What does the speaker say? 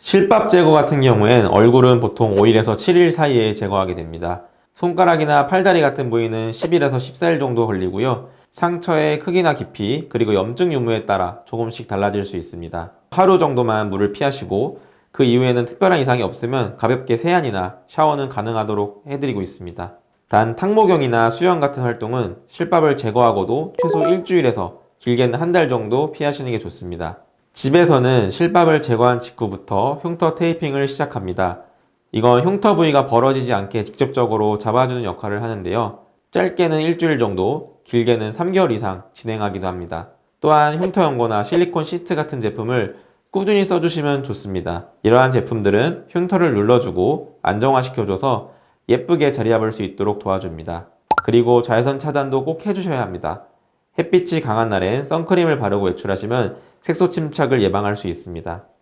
실밥 제거 같은 경우엔 얼굴은 보통 5일에서 7일 사이에 제거하게 됩니다. 손가락이나 팔다리 같은 부위는 10일에서 14일 정도 걸리고요. 상처의 크기나 깊이, 그리고 염증 유무에 따라 조금씩 달라질 수 있습니다. 하루 정도만 물을 피하시고, 그 이후에는 특별한 이상이 없으면 가볍게 세안이나 샤워는 가능하도록 해드리고 있습니다. 단 탕모경이나 수영 같은 활동은 실밥을 제거하고도 최소 일주일에서 길게는 한 달 정도 피하시는 게 좋습니다. 집에서는 실밥을 제거한 직후부터 흉터 테이핑을 시작합니다. 이건 흉터 부위가 벌어지지 않게 직접적으로 잡아주는 역할을 하는데요. 짧게는 일주일 정도, 길게는 3개월 이상 진행하기도 합니다. 또한 흉터 연고나 실리콘 시트 같은 제품을 꾸준히 써주시면 좋습니다. 이러한 제품들은 흉터를 눌러주고 안정화시켜줘서 예쁘게 자리 잡을 수 있도록 도와줍니다. 그리고 자외선 차단도 꼭 해주셔야 합니다. 햇빛이 강한 날엔 선크림을 바르고 외출하시면 색소 침착을 예방할 수 있습니다.